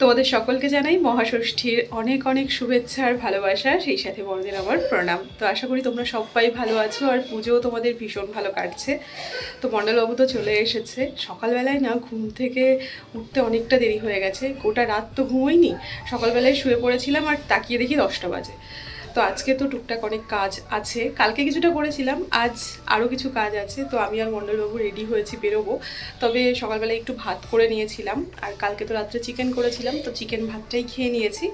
তোমাদের সকলকে জানাই মহাষষ্ঠীর অনেক অনেক শুভেচ্ছা আর ভালোবাসা, সেই সাথে বড়দের আমার প্রণাম। তো আশা করি তোমরা সবাই ভালো আছো আর পুজোও তোমাদের ভীষণ ভালো কাটছে। তো মণ্ডলবাবু তো চলে এসেছে। সকালবেলায় না ঘুম থেকে উঠতে অনেকটা দেরি হয়ে গেছে। গোটা রাত তো ঘুমোইনি সকালবেলায় শুয়ে পড়েছিলাম আর তাকিয়ে দেখি দশটা বাজে। তো আজকে তো টুকটাক অনেক কাজ আছে। কালকে কিছুটা করেছিলাম, আজ আরও কিছু কাজ আছে। তো আমি আর মণ্ডলবাবু রেডি হয়েছি বেরোবো। তবে সকালবেলায় একটু ভাত করে নিয়েছিলাম, আর কালকে তো রাত্রে চিকেন করেছিলাম, তো চিকেন ভাতটাই খেয়ে নিয়েছি।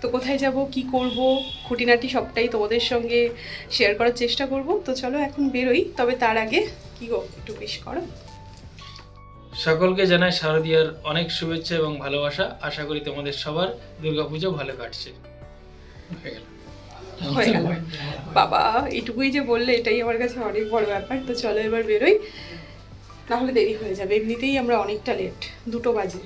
তো কোথায় যাব, কি করব, খুঁটিনাটি সবটাই তোমাদের সঙ্গে শেয়ার করার চেষ্টা করব। তো চলো এখন বেরোই, তবে তার আগে কি গো, একটু বেশ করো। সকলকে জানাই শারদীয়ার অনেক শুভেচ্ছা এবং ভালোবাসা। আশা করি তোমাদের সবার দুর্গাপুজো ভালো কাটছে। হয়ে গেল। হয়ে গেল। বাবা এটুকুই যে বললে এটাই আমার কাছে অনেক বড় ব্যাপার। তো চলো এবার বেরোই নাহলে দেরি হয়ে যাবে। এমনিতেই আমরা অনেকটা লেট দুটো বাজে।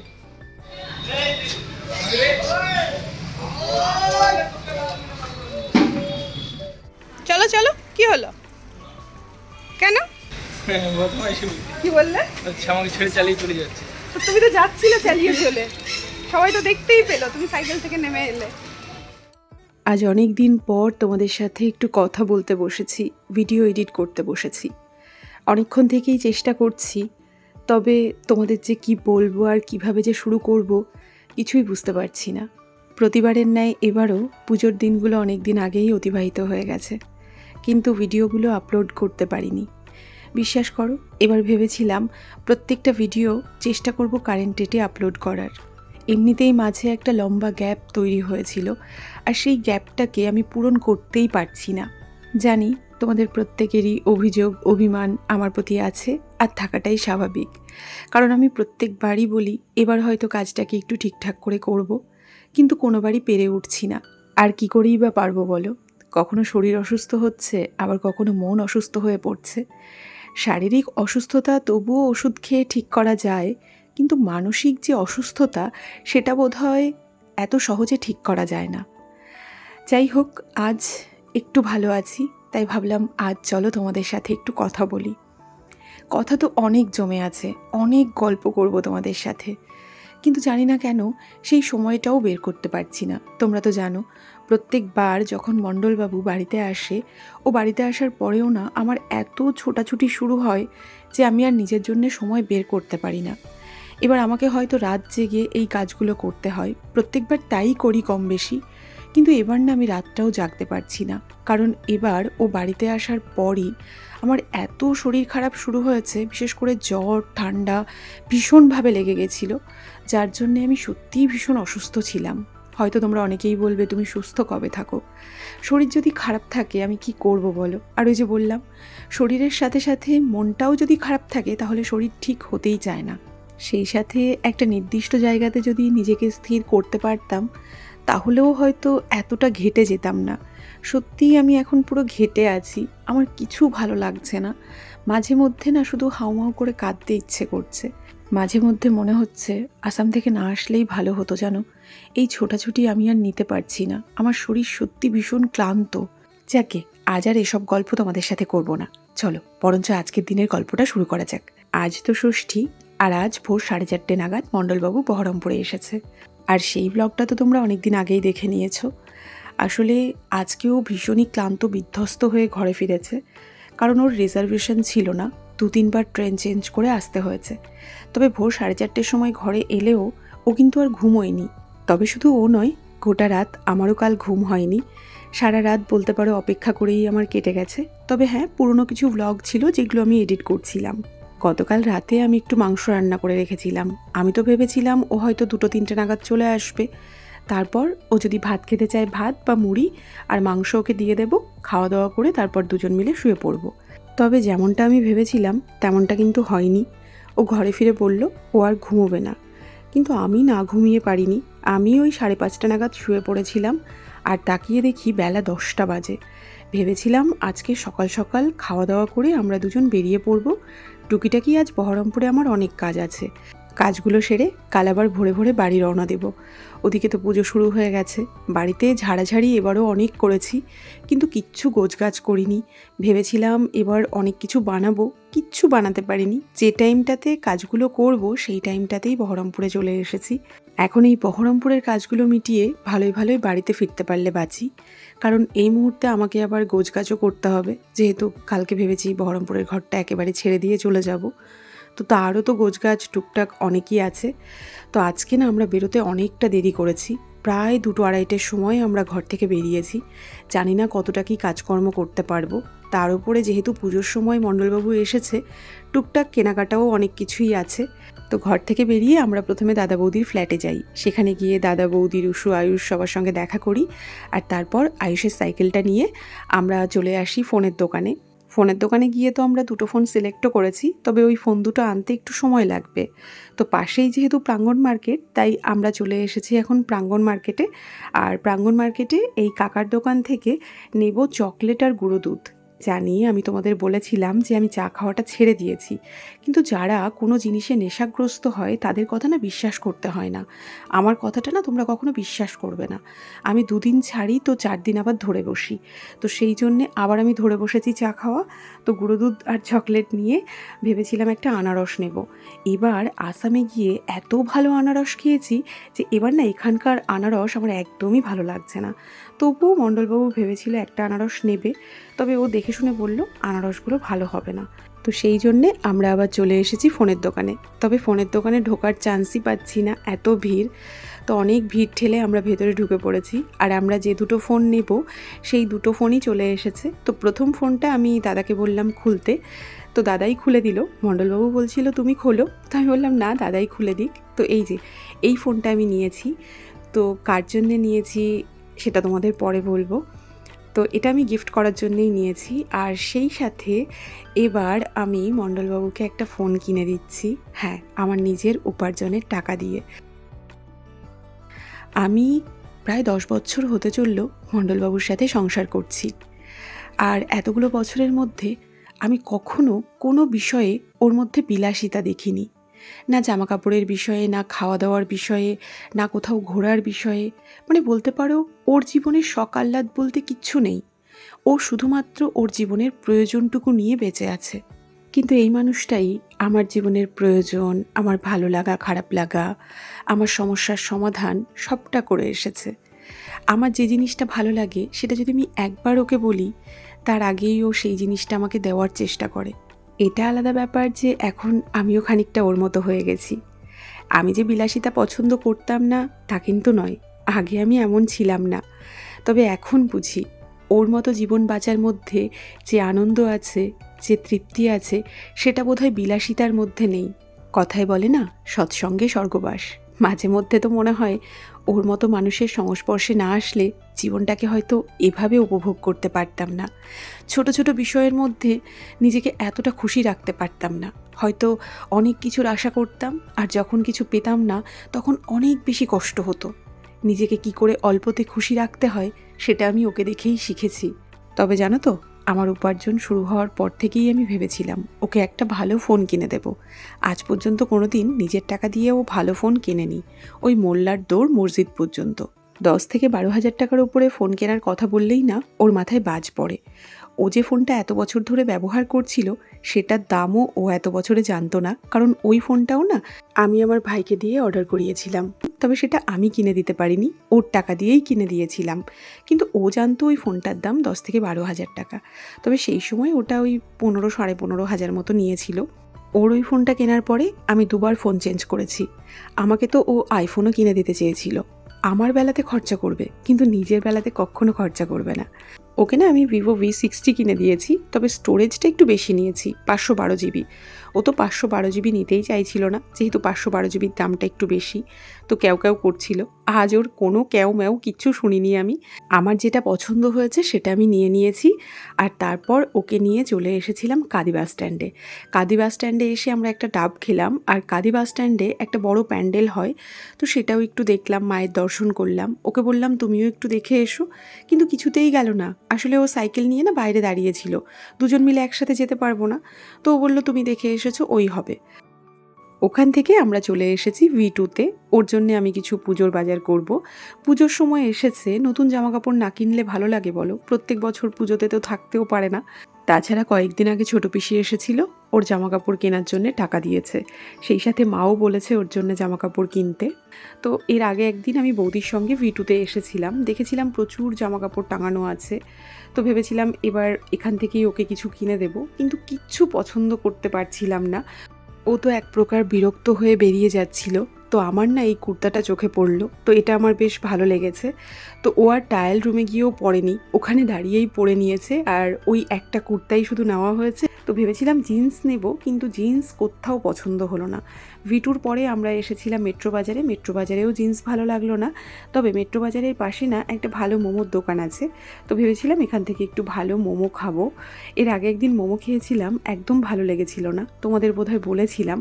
চলো চলো কি হলো? কেন? হ্যাঁ, কি বললে? আচ্ছা আমাকে ছেড়ে চালিয়ে চলে যাচ্ছে। তো তুমি তো যাচ্ছিলে চালিয়ে চলে। সবাই তো দেখতেই পেল তুমি সাইকেল থেকে নেমে এলে। আজ অনেক দিন পর তোমাদের সাথে একটু কথা বলতে বসেছি ভিডিও এডিট করতে বসেছি। অনেকক্ষণ থেকেই চেষ্টা করছি, তবে তোমাদের যে কি বলব আর কীভাবে যে শুরু করব কিছুই বুঝতে পারছি না। প্রতিবারের ন্যায় এবারও পুজোর দিনগুলো অনেক দিন আগেই অতিবাহিত হয়ে গেছে, কিন্তু ভিডিওগুলো আপলোড করতে পারিনি। বিশ্বাস করো, এবার ভেবেছিলাম প্রত্যেকটা ভিডিও চেষ্টা করব কারেন্ট ডেটে আপলোড করার। এমনিতেই মাঝে একটা লম্বা গ্যাপ তৈরি হয়েছিল, আর সেই গ্যাপটাকে আমি পূরণ করতেই পারছি না। জানি তোমাদের প্রত্যেকেরই অভিযোগ, অভিমান আমার প্রতি আছে, আর থাকাটাই স্বাভাবিক। কারণ আমি প্রত্যেকবারই বলি, এবার হয়তো কাজটাকে একটু ঠিকঠাক করে করব, কিন্তু কোনোবারই পেরে উঠছি না। আর কি করেই বা পারব বলো? কখনো শরীর অসুস্থ হচ্ছে, আবার কখনো মন অসুস্থ হয়ে পড়ছে। শারীরিক অসুস্থতা তবুও ওষুধ খেয়ে ঠিক করা যায় কিন্তু মানসিক যে অসুস্থতা, সেটা বোধহয় এত সহজে ঠিক করা যায় না। যাই হোক, আজ একটু ভালো আছি, তাই ভাবলাম আজ চলো তোমাদের সাথে একটু কথা বলি। কথা তো অনেক জমে আছে, অনেক গল্প করব তোমাদের সাথে। কিন্তু জানি না কেন, সেই সময়টাও বের করতে পারছি না। তোমরা তো জানো, প্রত্যেকবার যখন মণ্ডলবাবু বাড়িতে আসে, ও বাড়িতে আসার পরেও না আমার এত ছোটাছুটি শুরু হয় যে আমি আর নিজের জন্য সময় বের করতে পারি না। এবার আমাকে হয়তো রাত জেগে এই কাজগুলো করতে হয়। প্রত্যেকবার তাই করি কম বেশি। কিন্তু এবার না আমি রাতটাও জাগতে পারছি না। কারণ এবার ও বাড়িতে আসার পরই আমার এত শরীর খারাপ শুরু হয়েছে, বিশেষ করে জ্বর, ঠান্ডা ভীষণভাবে লেগে গেছিল, যার জন্যে আমি সত্যিই ভীষণ অসুস্থ ছিলাম। হয়তো তোমরা অনেকেই বলবে, তুমি সুস্থ কবে থাকো? শরীর যদি খারাপ থাকে, আমি কি করব বলো? আর ওই যে বললাম, শরীরের সাথে সাথে মনটাও যদি খারাপ থাকে, তাহলে শরীর ঠিক হতেই চায় না। সেই সাথে একটা নির্দিষ্ট জায়গাতে যদি নিজেকে স্থির করতে পারতাম, তাহলেও হয়তো এতটা ঘেটে যেতাম না। সত্যিই আমি এখন পুরো ঘেটে আছি, আমার কিছু ভালো লাগছে না। মাঝে মধ্যে না শুধু হাউমাউ করে কাঁদতে ইচ্ছে করছে। মাঝে মধ্যে মনে হচ্ছে আসাম থেকে না আসলেই ভালো হতো জানো এই ছোটাছুটি আমি আর নিতে পারছি না। আমার শরীর সত্যি ভীষণ ক্লান্ত। যাকে, আজ আর এসব গল্প তোমাদের সাথে করব না। চলো, বরঞ্চ আজকের দিনের গল্পটা শুরু করা যাক। আজ তো ষষ্ঠী আর আজ ভোর সাড়ে চারটে নাগাদ মণ্ডলবাবু বহরমপুরে এসেছে। আর সেই ব্লগটা তো তোমরা অনেক দিন আগেই দেখে নিয়েছো। আসলে আজকেও ভীষণই ক্লান্ত, বিধ্বস্ত হয়ে ঘরে ফিরেছে। কারণ ওর রিজার্ভেশন ছিল না। দু তিনবার ট্রেন চেঞ্জ করে আসতে হয়েছে। তবে ভোর সাড়ে চারটের সময় ঘরে এলেও ও কিন্তু আর ঘুমোয়নি। তবে শুধু ও নয়, গোটা রাত আমারও কাল ঘুম হয়নি। সারা রাত বলতে পারো অপেক্ষা করেই আমার কেটে গেছে। তবে হ্যাঁ পুরনো কিছু ভ্লগ ছিল যেগুলো আমি এডিট করছিলাম। গতকাল রাতে আমি একটু মাংস রান্না করে রেখেছিলাম। আমি তো ভেবেছিলাম ও হয়তো দুটো তিনটে নাগাদ চলে আসবে। তারপর ও যদি ভাত খেতে চায় ভাত বা মুড়ি আর মাংস ওকে দিয়ে দেবো খাওয়া দাওয়া করে তারপর দুজন মিলে শুয়ে পড়ব। তবে যেমনটা আমি ভেবেছিলাম, তেমনটা কিন্তু হয়নি। ও ঘরে ফিরে বলল, ও আর ঘুমোবে না। কিন্তু আমি না ঘুমিয়ে পারিনি। আমি ওই সাড়ে পাঁচটা নাগাদ শুয়ে পড়েছিলাম। আর তাকিয়ে দেখি বেলা দশটা বাজে। ভেবেছিলাম আজকে সকাল সকাল খাওয়া দাওয়া করে আমরা দুজন বেরিয়ে পড়ব। টুকিটাকি আজ বহরমপুরে আমার অনেক কাজ আছে। কাজগুলো সেরে কাল আবার ভোরে ভোরে বাড়ি রওনা দেব। ওদিকে তো পুজো শুরু হয়ে গেছে। বাড়িতে ঝাড়াঝাড়ি এবারও অনেক করেছি, কিন্তু কিচ্ছু গোছগাছ করিনি। ভেবেছিলাম এবার অনেক কিছু বানাবো, কিচ্ছু বানাতে পারিনি। যে টাইমটাতে কাজগুলো করব, সেই টাইমটাতেই বহরমপুরে চলে এসেছি। এখন এই বহরমপুরের কাজগুলো মিটিয়ে ভালোই ভালোই বাড়িতে ফিরতে পারলে বাঁচি। কারণ এই মুহূর্তে আমাকে আবার গোছগাছও করতে হবে। যেহেতু কালকে ভেবেছি বহরমপুরের ঘরটা একেবারে ছেড়ে দিয়ে চলে যাব। তো তারও তো গোছগাছ টুকটাক অনেকই আছে। তো আজকে না আমরা বেরোতে অনেকটা দেরি করেছি। প্রায় দুটো আড়াইটের সময় আমরা ঘর থেকে বেরিয়েছি। জানি না কতটা কি কাজকর্ম করতে পারব। তার উপরে যেহেতু পুজোর সময় মণ্ডলবাবু এসেছে, টুকটাক কেনাকাটাও অনেক কিছুই আছে। তো ঘর থেকে বেরিয়ে আমরা প্রথমে দাদা বৌদির ফ্ল্যাটে যাই। সেখানে গিয়ে দাদা বৌদি রুশু আয়ুষ সবার সঙ্গে দেখা করি। আর তারপর আয়ুষের সাইকেলটা নিয়ে আমরা চলে আসি ফোনের দোকানে। ফোনের দোকানে গিয়ে তো আমরা দুটো ফোন সিলেক্টও করেছি, তবে ওই ফোন দুটো আনতে একটু সময় লাগবে। তো পাশেই যেহেতু প্রাঙ্গণ মার্কেট, তাই আমরা চলে এসেছি এখন প্রাঙ্গণ মার্কেটে। আর প্রাঙ্গণ মার্কেটে এই কাকার দোকান থেকে নেব চকলেট আর গুঁড়ো দুধ। জানি আমি তোমাদের বলেছিলাম যে আমি চা খাওয়াটা ছেড়ে দিয়েছি। কিন্তু যারা কোনো জিনিসে নেশাগ্রস্ত হয়, তাদের কথা না বিশ্বাস করতে হয় না। আমার কথাটা না তোমরা কখনো বিশ্বাস করবে না। আমি দুদিন ছাড়ি তো চার দিন আবার ধরে বসি। তো সেই জন্যে আবার আমি ধরে বসেছি চা খাওয়া। তো গুঁড়ো দুধ আর চকলেট নিয়ে ভেবেছিলাম একটা আনারস নেব। এবার আসামে গিয়ে এত ভালো আনারস খেয়েছি যে এবার না এখানকার আনারস আমার একদমই ভালো লাগছে না। তবুও মণ্ডলবাবু ভেবেছিল একটা আনারস নেবে, তবে ও দেখে শুনে বলল, আনারসগুলো ভালো হবে না। তো সেই জন্যে আমরা আবার চলে এসেছি ফোনের দোকানে। তবে ফোনের দোকানে ঢোকার চান্সই পাচ্ছি না, এত ভিড়। তো অনেক ভিড় ঠেলে আমরা ভেতরে ঢুকে পড়েছি। আর আমরা যে দুটো ফোন নেব, সেই দুটো ফোনই চলে এসেছে। তো প্রথম ফোনটা আমি দাদাকে বললাম খুলতে। তো দাদাই খুলে দিল। মণ্ডলবাবু বলছিল, তুমি খোলো। তো আমি বললাম, না, দাদাই খুলে দিক। তো এই যে, এই ফোনটা আমি নিয়েছি। তো কার জন্যে নিয়েছি? সেটা তোমাদের পরে বলব। তো এটা আমি গিফট করার জন্যই নিয়েছি। আর সেই সাথে এবার আমি মণ্ডলবাবুকে একটা ফোন কিনে দিচ্ছি। হ্যাঁ আমার নিজের উপার্জনের টাকা দিয়ে। আমি প্রায় দশ বছর হতে চলল মণ্ডলবাবুর সাথে সংসার করছি। আর এতগুলো বছরের মধ্যে আমি কখনো কোনো বিষয়ে ওর মধ্যে বিলাসিতা দেখিনি। না জামা কাপড়ের বিষয়ে, না খাওয়া দাওয়ার বিষয়ে, না কোথাও ঘোরার বিষয়ে। মানে বলতে পারো, ওর জীবনের আহ্লাদ বলতে কিচ্ছু নেই। ও শুধুমাত্র ওর জীবনের প্রয়োজনটুকু নিয়ে বেঁচে আছে। কিন্তু এই মানুষটাই আমার জীবনের প্রয়োজন, আমার ভালো লাগা, খারাপ লাগা, আমার সমস্যার সমাধান সবটা করে এসেছে। আমার যে জিনিসটা ভালো লাগে, সেটা যদি আমি একবার ওকে বলি, তার আগেই ও সেই জিনিসটা আমাকে দেওয়ার চেষ্টা করে। এটা আলাদা ব্যাপার যে এখন আমিও খানিকটা ওর মতো হয়ে গেছি। আমি যে বিলাসিতা পছন্দ করতাম না, তা কিন্তু নয়। আগে আমি এমন ছিলাম না। তবে এখন বুঝি, ওর মতো জীবন বাঁচার মধ্যে যে আনন্দ আছে, যে তৃপ্তি আছে, সেটা বোধহয় বিলাসিতার মধ্যে নেই। কথায় বলে না, সৎসঙ্গে স্বর্গবাস। মাঝে মধ্যে তো মনে হয় ওর মতো মানুষের সংস্পর্শে না আসলে জীবনটাকে হয়তো এভাবে উপভোগ করতে পারতাম না। ছোট ছোট বিষয়ের মধ্যে নিজেকে এতটা খুশি রাখতে পারতাম না। হয়তো অনেক কিছুর আশা করতাম আর যখন কিছু পেতাম না, তখন অনেক বেশি কষ্ট হতো। নিজেকে কি করে অল্পতে খুশি রাখতে হয়, সেটা আমি ওকে দেখেই শিখেছি। তবে জানো তো আমার উপার্জন শুরু হওয়ার পর থেকেই আমি ভেবেছিলাম, ওকে একটা ভালো ফোন কিনে দেব। আজ পর্যন্ত কোনো দিন নিজের টাকা দিয়ে ও ভালো ফোন কেনেনি, ওই মোল্লার দৌড় মসজিদ পর্যন্ত। দশ থেকে বারো হাজার টাকার উপরে ফোন কেনার কথা বললেই না, ওর মাথায় বাজ পড়ে। ও যে ফোনটা এত বছর ধরে ব্যবহার করছিল, সেটার দামও ও এত বছরে জানতো না। কারণ ওই ফোনটাও না আমি আমার ভাইকে দিয়ে অর্ডার করিয়েছিলাম। তবে সেটা আমি কিনে দিতে পারিনি, ওর টাকা দিয়েই কিনে দিয়েছিলাম। কিন্তু ও জানতো ওই ফোনটার দাম দশ থেকে বারো হাজার টাকা। তবে সেই সময় ওটা ওই পনেরো, সাড়ে পনেরো হাজার মতো নিয়েছিল। ওর ওই ফোনটা কেনার পরে আমি দুবার ফোন চেঞ্জ করেছি। আমাকে তো ও আইফোনও কিনে দিতে চেয়েছিল। আমার বেলাতে খরচা করবে, কিন্তু নিজের বেলাতে কখনো খরচা করবে না। ওকে না আমি ভিভো ভি সিক্সটি কিনে দিয়েছি, তবে স্টোরেজটা একটু বেশি নিয়েছি, পাঁচশো বারো জিবি ও তো পাঁচশো বারো জিবি নিতেই চাইছিল না, যেহেতু পাঁচশো বারো জিবির দামটা একটু বেশি। তো ক্যাও ক্যাও করছিল। আজ ওর কোনো ক্যাও ম্যাও কিচ্ছু শুনিনি আমি। আমার যেটা পছন্দ হয়েছে সেটা আমি নিয়ে নিয়েছি। আর তারপর ওকে নিয়ে চলে এসেছিলাম কাদি বাস স্ট্যান্ডে। কাদি বাস স্ট্যান্ডে এসে আমরা একটা ডাব খেলাম। আর কাদি বাস স্ট্যান্ডে একটা বড় প্যান্ডেল হয়। তো সেটাও একটু দেখলাম, মায়ের দর্শন করলাম। ওকে বললাম, তুমিও একটু দেখে এসো। কিন্তু কিছুতেই গেল না। আসলে ও সাইকেল নিয়ে না বাইরে দাঁড়িয়েছিল। দুজন মিলে একসাথে যেতে পারব না। তো ও বলল, তুমি দেখে এসেছ, ওই হবে। ওখান থেকে আমরা চলে এসেছি ভি টুতে ওর জন্যে আমি কিছু পুজোর বাজার করব। পুজোর সময় এসেছে, নতুন জামা কাপড় না কিনলে ভালো লাগে বলো? প্রত্যেক বছর পুজোতে তো থাকতেও পারে না। তাছাড়া কয়েকদিন আগে ছোট পিসি এসেছিল। ওর জামা কাপড় কেনার জন্য টাকা দিয়েছে। সেই সাথে মাও বলেছে ওর জন্য জামা কাপড় কিনতে। তো এর আগে একদিন আমি বৌদির সঙ্গে ভিটুতে এসেছিলাম। দেখেছিলাম প্রচুর জামা কাপড় টাঙানো আছে। তো ভেবেছিলাম এবার এখান থেকেই ওকে কিছু কিনে দেব। কিন্তু কিচ্ছু পছন্দ করতে পারছিলাম না। ও তো এক প্রকার বিরক্ত হয়ে বেরিয়ে যাচ্ছিল। তো আমার না এই কুর্তাটা চোখে পড়ল। তো এটা আমার বেশ ভালো লেগেছে। তো ও আর টায়াল রুমে গিয়েও পরেনি ওখানে দাঁড়িয়েই পরে নিয়েছে। আর ওই একটা কুর্তাই শুধু নেওয়া হয়েছে। তো ভেবেছিলাম জিন্স নেব, কিন্তু জিন্স কোথাও পছন্দ হলো না। ভিটুর পরে আমরা এসেছিলাম মেট্রো বাজারে, মেট্রো বাজারেও জিন্স ভালো লাগল না। তবে মেট্রো বাজারের পাশে না একটা ভালো মোমোর দোকান আছে। তো ভেবেছিলাম এখান থেকে একটু ভালো মোমো খাব। এর আগে একদিন মোমো খেয়েছিলাম, একদম ভালো লেগেছিল না। তোমাদের বোধহয় বলেছিলাম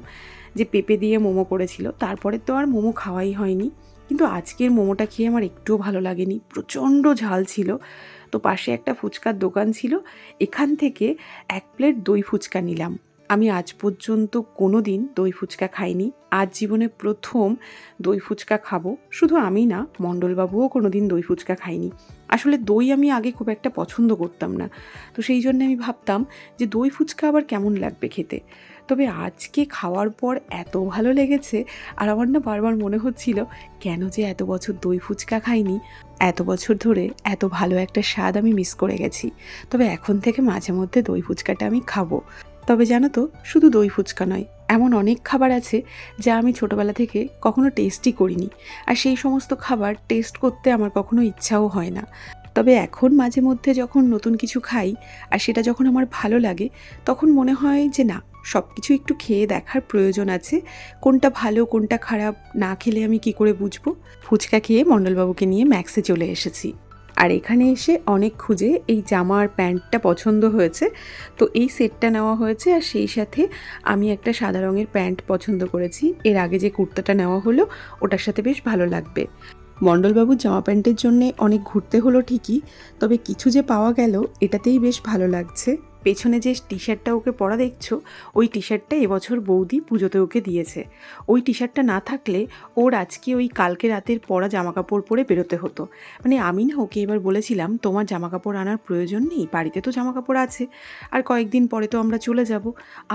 যে পেঁপে দিয়ে মোমো করেছিল। তারপরে তো আর মোমো খাওয়াই হয়নি। কিন্তু আজকের মোমোটা খেয়ে আমার একটুও ভালো লাগেনি। প্রচণ্ড ঝাল ছিল। তো পাশে একটা ফুচকার দোকান ছিল, এখান থেকে এক প্লেট দই ফুচকা নিলাম। আমি আজ পর্যন্ত কোনো দিন দই ফুচকা খাইনি। আজ জীবনে প্রথম দই ফুচকা খাব। শুধু আমি না, মণ্ডলবাবুও কোনো দিন দই ফুচকা খাইনি। আসলে দই আমি আগে খুব একটা পছন্দ করতাম না। তো সেই জন্য আমি ভাবতাম যে দই ফুচকা আবার কেমন লাগবে খেতে? তবে আজকে খাওয়ার পর এত ভালো লেগেছে আর আমার না বারবার মনে হচ্ছিল, কেন যে এত বছর দই ফুচকা খাইনি, এত বছর ধরে এত ভালো একটা স্বাদ আমি মিস করে গেছি। তবে এখন থেকে মাঝে মধ্যে দই ফুচকাটা আমি খাব। তবে জানো তো, শুধু দই ফুচকা নয়, এমন অনেক খাবার আছে যা আমি ছোটোবেলা থেকে কখনো টেস্টই করিনি। আর সেই সমস্ত খাবার টেস্ট করতে আমার কখনো ইচ্ছাও হয় না। তবে এখন মাঝে মধ্যে যখন নতুন কিছু খাই, আর সেটা যখন আমার ভালো লাগে, তখন মনে হয় যে না সব কিছু একটু খেয়ে দেখার প্রয়োজন আছে। কোনটা ভালো, কোনটা খারাপ, না খেলে আমি কি করে বুঝব? ফুচকা খেয়ে মণ্ডলবাবুকে নিয়ে ম্যাক্সে চলে এসেছি। আর এখানে এসে অনেক খুঁজে এই জামা আর প্যান্টটা পছন্দ হয়েছে। তো এই সেটটা নেওয়া হয়েছে আর সেই সাথে আমি একটা সাদা রঙের প্যান্ট পছন্দ করেছি। এর আগে যে কুর্তাটা নেওয়া হলো, ওটার সাথে বেশ ভালো লাগবে। মণ্ডলবাবুর জামা প্যান্টের জন্যে অনেক ঘুরতে হলো ঠিকই, তবে কিছু যে পাওয়া গেল, এটাতেই বেশ ভালো লাগছে। পেছনে যে টি শার্টটা ওকে পরা দেখছ, ওই টি শার্টটা এবছর বৌদি পুজোতে ওকে দিয়েছে। ওই টি শার্টটা না থাকলে ওর আজকে ওই কালকে রাতের পরা জামা কাপড় পরে বেরোতে হতো। মানে আমি না ওকে এবার বলেছিলাম, তোমার জামা কাপড় আনার প্রয়োজন নেই, বাড়িতে তো জামা কাপড় আছে। আর কয়েকদিন পরে তো আমরা চলে যাব,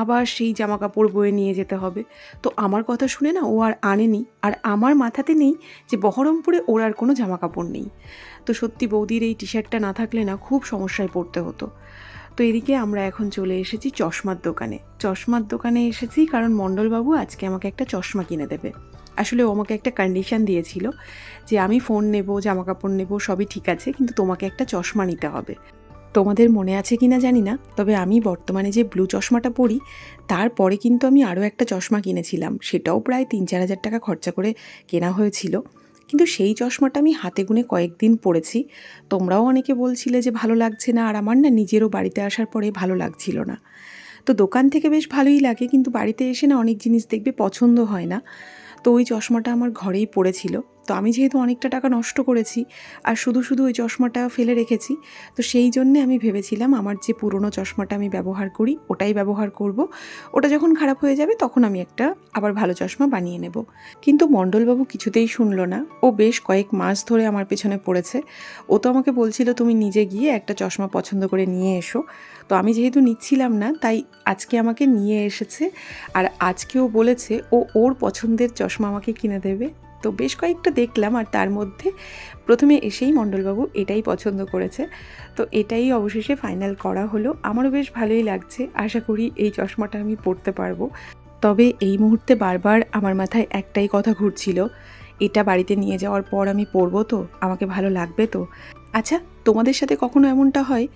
আবার সেই জামা কাপড় বয়ে নিয়ে যেতে হবে। তো আমার কথা শুনে না ও আর আনেনি, আর আমার মাথাতে নেই যে বহরমপুরে ওর আর কোনো জামা কাপড় নেই। তো সত্যি বৌদির এই টি শার্টটা না থাকলে না খুব সমস্যায় পড়তে হতো। তো এদিকে আমরা এখন চলে এসেছি চশমার দোকানে। চশমার দোকানে এসেছি কারণ মণ্ডলবাবু আজকে আমাকে একটা চশমা কিনে দেবে। আসলে ও আমাকে একটা কন্ডিশন দিয়েছিল যে আমি ফোন নেব জামা কাপড় নেব, সবই ঠিক আছে, কিন্তু তোমাকে একটা চশমা নিতে হবে। তোমাদের মনে আছে কি না জানি না, তবে আমি বর্তমানে যে ব্লু চশমাটা পরি, তারপরে কিন্তু আমি আরও একটা চশমা কিনেছিলাম। সেটাও প্রায় তিন চার হাজার টাকা খরচা করে কেনা হয়েছিল। কিন্তু সেই চশমাটা আমি হাতে গুনে কয়েকদিন পরেছি। তোমরাও অনেকে বলছিলে যে ভালো লাগছে না, আর আমার না নিজেরও বাড়িতে আসার পরে ভালো লাগছিল না। তো দোকান থেকে বেশ ভালোই লাগে, কিন্তু বাড়িতে এসে না অনেক জিনিস দেখবে পছন্দ হয় না। তো ওই চশমাটা আমার ঘরেই পড়েছিল। তো আমি যেহেতু অনেকটা টাকা নষ্ট করেছি আর শুধু শুধু ওই চশমাটা ফেলে রেখেছি, তো সেই জন্যে আমি ভেবেছিলাম আমার যে পুরনো চশমাটা আমি ব্যবহার করি ওটাই ব্যবহার করব। ওটা যখন খারাপ হয়ে যাবে তখন আমি একটা আবার ভালো চশমা বানিয়ে নেব। কিন্তু মণ্ডলবাবু কিছুতেই শুনলো না। ও বেশ কয়েক মাস ধরে আমার পেছনে পড়েছে। ও তো আমাকে বলছিল, তুমি নিজে গিয়ে একটা চশমা পছন্দ করে নিয়ে এসো। তো আমি যেহেতু নিচ্ছিলাম না, তাই আজকে আমাকে নিয়ে এসেছে। আর আজকেও বলেছে, ও ওর পছন্দের চশমা আমাকে কিনে দেবে। তো বেশ কয়েকটা দেখলাম আর তার মধ্যে প্রথমে এসেই মণ্ডলবাবু এটাই পছন্দ করেছে। তো এটাই অবশেষে ফাইনাল করা হলো। আমারও বেশ ভালোই লাগছে। আশা করি এই চশমাটা আমি পরতে পারব। তবে এই মুহূর্তে বারবার আমার মাথায় একটাই কথা ঘুরছিল, এটা বাড়িতে নিয়ে যাওয়ার পর আমি পরবো তো? আমাকে ভালো লাগবে তো? আচ্ছা তোমাদের সাথে কখনো এমনটা হয়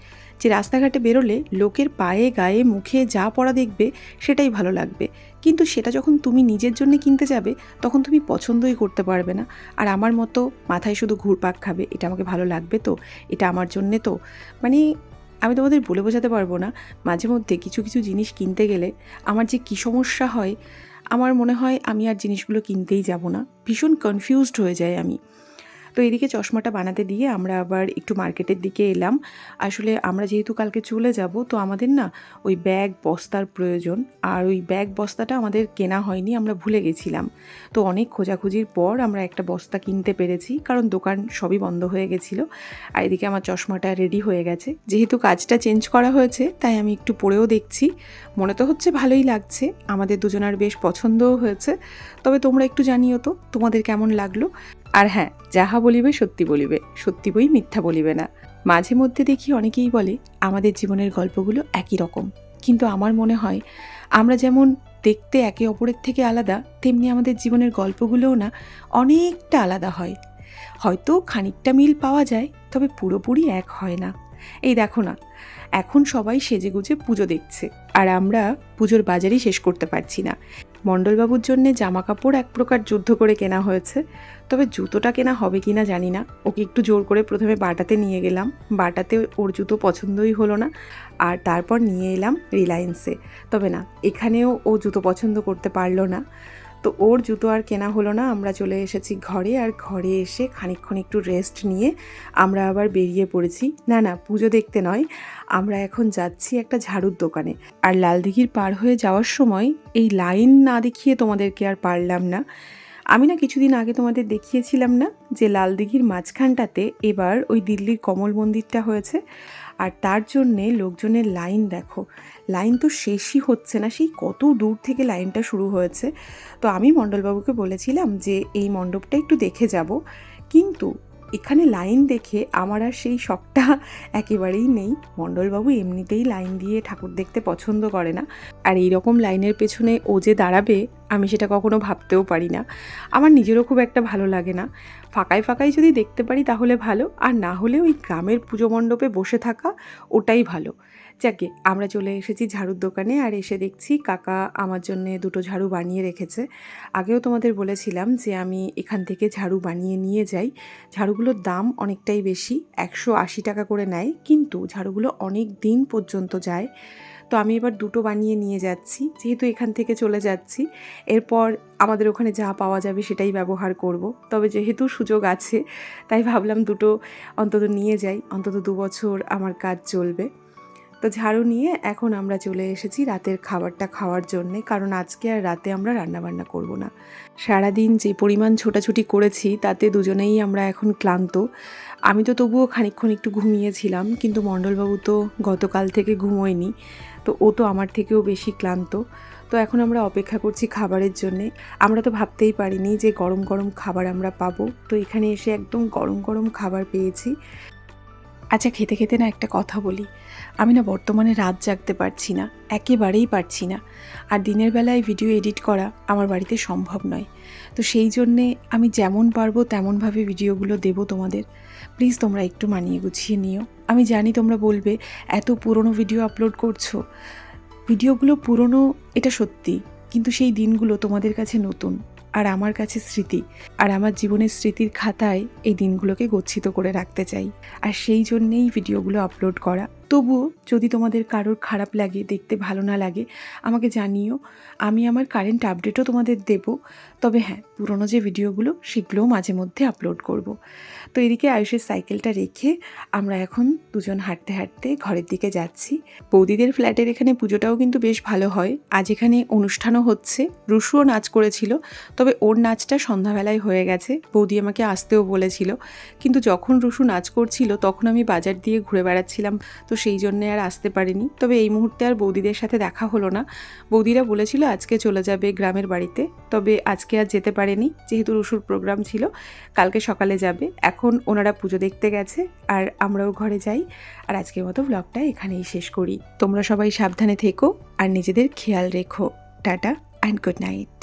যে রাস্তাঘাটে বেরোলে লোকের পায়ে, গায়ে, মুখে যা পড়া দেখবে সেটাই ভালো লাগবে? কিন্তু সেটা যখন তুমি নিজের জন্য কিনতে যাবে, তখন তুমি পছন্দই করতে পারবে না। আর আমার মতো মাথায় শুধু ঘুরপাক খাবে, এটা আমাকে ভালো লাগবে তো? এটা আমার জন্যে তো? মানে আমি তোমাদের বলে বোঝাতে পারব না। মাঝে মধ্যে কিছু কিছু জিনিস কিনতে গেলে আমার যে কী সমস্যা হয়, আমার মনে হয় আমি আর জিনিসগুলো কিনতেই যাব না। ভীষণ কনফিউজড হয়ে যাই আমি। তো এদিকে চশমাটা বানাতে দিয়ে আমরা আবার একটু মার্কেটের দিকে এলাম। আসলে আমরা যেহেতু কালকে চলে যাব, তো আমাদের না ওই ব্যাগ বস্তার প্রয়োজন। আর ওই ব্যাগ বস্তাটা আমাদের কেনা হয়নি, আমরা ভুলে গেছিলাম। তো অনেক খোঁজাখুঁজির পর আমরা একটা বস্তা কিনতে পেরেছি, কারণ দোকান সবই বন্ধ হয়ে গেছিল। আর এদিকে আমার চশমাটা রেডি হয়ে গেছে। যেহেতু কাজটা চেঞ্জ করা হয়েছে, তাই আমি একটু পরেও দেখছি। মনে তো হচ্ছে ভালোই লাগছে, আমাদের দুজনার বেশ পছন্দও হয়েছে। তবে তোমরা একটু জানিও তো, তোমাদের কেমন লাগল? আর হ্যাঁ যাহা বলিবে সত্যি বলিবে, সত্যি বই মিথ্যা বলিবে না। মাঝে মধ্যে দেখি অনেকেই বলে, আমাদের জীবনের গল্পগুলো একই রকম। কিন্তু আমার মনে হয়, আমরা যেমন দেখতে একে অপরের থেকে আলাদা, তেমনি আমাদের জীবনের গল্পগুলোও না অনেকটা আলাদা হয়। হয়তো খানিকটা মিল পাওয়া যায়, তবে পুরোপুরি এক হয় না। এই দেখো না, এখন সবাই সেজেগুজে পুজো দেখছে, আর আমরা পুজোর বাজারই শেষ করতে পারছি না। মণ্ডলবাবুর জন্যে জামা কাপড় এক প্রকার যুদ্ধ করে কেনা হয়েছে, তবে জুতোটা কেনা হবে কি না জানি না। ওকে একটু জোর করে প্রথমে বাটাতে নিয়ে গেলাম, বাটাতে ওর জুতো পছন্দই হলো না, আর তারপর নিয়ে এলাম রিলায়েন্সে। তবে না, এখানেও ও জুতো পছন্দ করতে পারল না। তো ওর জুতো আর কেনা হলো না। আমরা চলে এসেছি ঘরে আর ঘরে এসে খানিকক্ষণ একটু রেস্ট নিয়ে আমরা আবার বেরিয়ে পড়েছি। না না, পুজো দেখতে নয়। আমরা এখন যাচ্ছি একটা ঝাড়ুর দোকানে। আর লালদিঘির পার হয়ে যাওয়ার সময় এই লাইন না দেখিয়ে তোমাদেরকে আর পারলাম না। আমি না কিছুদিন আগে তোমাদের দেখিয়েছিলাম না যে লালদিঘির মাঝখানটাতে এবার ওই দিল্লির কমল মন্দিরটা হয়েছে। আর তার জন্যে লোকজনের লাইন দেখো। লাইন তো শেষই হচ্ছে না। সেই কত দূর থেকে লাইনটা শুরু হয়েছে। তো আমি মণ্ডলবাবুকে বলেছিলাম যে, এই মণ্ডপটা একটু দেখে যাব। কিন্তু এখানে লাইন দেখে আমার আর সেই শখটা একেবারেই নেই। মণ্ডলবাবু এমনিতেই লাইন দিয়ে ঠাকুর দেখতে পছন্দ করে না। আর এই রকম লাইনের পেছনে ও যে দাঁড়াবে আমি সেটা কখনো ভাবতেও পারি না। আমার নিজেরও খুব একটা ভালো লাগে না। ফাঁকায় ফাঁকায় যদি দেখতে পারি তাহলে ভালো, আর না হলে ওই গ্রামের পুজো মণ্ডপে বসে থাকা ওটাই ভালো। যাকে, আমরা চলে এসেছি ঝাড়ুর দোকানে আর এসে দেখছি কাকা আমার জন্য দুটো ঝাড়ু বানিয়ে রেখেছে। আগেও তোমাদের বলেছিলাম যে আমি এখান থেকে ঝাড়ু বানিয়ে নিয়ে যাই। ঝাড়ুগুলোর দাম অনেকটাই বেশি, একশো আশি টাকা করে নেয়, কিন্তু ঝাড়ুগুলো অনেক দিন পর্যন্ত যায়। তো আমি এবার দুটো বানিয়ে নিয়ে যাচ্ছি। যেহেতু এখান থেকে চলে যাচ্ছি, এরপর আমাদের ওখানে যা পাওয়া যাবে সেটাই ব্যবহার করব। তবে যেহেতু সুযোগ আছে, তাই ভাবলাম দুটো অন্তত নিয়ে যাই। অন্তত দু বছর আমার কাজ চলবে। তো ঝাড়ু নিয়ে এখন আমরা চলে এসেছি রাতের খাবারটা খাওয়ার জন্যে, কারণ আজকে আর রাতে আমরা রান্নাবান্না করব না। সারাদিন যে পরিমাণ ছোটাছুটি করেছি, তাতে দুজনেই আমরা এখন ক্লান্ত। আমি তো তবুও খানিকক্ষণ একটু ঘুমিয়েছিলাম, কিন্তু মণ্ডলবাবু তো গতকাল থেকে ঘুমোয়নি, তো ও তো আমার থেকেও বেশি ক্লান্ত। তো এখন আমরা অপেক্ষা করছি খাবারের জন্যে। আমরা তো ভাবতেই পারিনি যে গরম গরম খাবার আমরা পাবো। তো এখানে এসে একদম গরম গরম খাবার পেয়েছি। আচ্ছা খেতে খেতে না একটা কথা বলি। আমি না বর্তমানে রাত জাগতে পারছি না, একেবারেই পারছি না। আর দিনের বেলায় ভিডিও এডিট করা আমার বাড়িতে সম্ভব নয়। তো সেই জন্যে আমি যেমন পারব তেমনভাবে ভিডিওগুলো দেবো তোমাদের। প্লিজ তোমরা একটু মানিয়ে গুছিয়ে নিও। আমি জানি তোমরা বলবে, এত পুরনো ভিডিও আপলোড করছ। ভিডিওগুলো পুরনো, এটা সত্যি। কিন্তু সেই দিনগুলো তোমাদের কাছে নতুন। আর আমার কাছে স্মৃতি, আর আমার জীবনের স্মৃতির খাতায় এই দিনগুলোকে গচ্ছিত করে রাখতে চাই। আর সেই জন্যেই ভিডিওগুলো আপলোড করা। তবুও যদি তোমাদের কারোর খারাপ লাগে, দেখতে ভালো না লাগে, আমাকে জানিও। আমি আমার কারেন্ট আপডেটও তোমাদের দেব। তবে হ্যাঁ পুরনো যে ভিডিওগুলো, সেগুলোও মাঝে মধ্যে আপলোড করব। তো এদিকে আয়ুষের সাইকেলটা রেখে আমরা এখন দুজন হাঁটতে হাঁটতে ঘরের দিকে যাচ্ছি। বৌদিদের ফ্ল্যাটের এখানে পুজোটাও কিন্তু বেশ ভালো হয়। আজ এখানে অনুষ্ঠানও হচ্ছে। রুশুও নাচ করেছিল, তবে ওর নাচটা সন্ধ্যাবেলায় হয়ে গেছে। বৌদি আমাকে আসতেও বলেছিল। কিন্তু যখন রুশু নাচ করছিল, তখন আমি বাজার দিয়ে ঘুরে বেড়াচ্ছিলাম। তো সেই জন্যে আর আসতে পারিনি। তবে এই মুহূর্তে আর বৌদিদের সাথে দেখা হলো না। বৌদিরা বলেছিল আজকে চলে যাবে গ্রামের বাড়িতে। তবে আজকে আর যেতে পারেনি, যেহেতু রুশুর প্রোগ্রাম ছিল। কালকে সকালে যাবে। এখন ওনারা পুজো দেখতে গেছে আর আমরাও ঘরে যাই। আর আজকের মতো ব্লগটা এখানেই শেষ করি। তোমরা সবাই সাবধানে থেকো আর নিজেদের খেয়াল রেখো। Tata and good night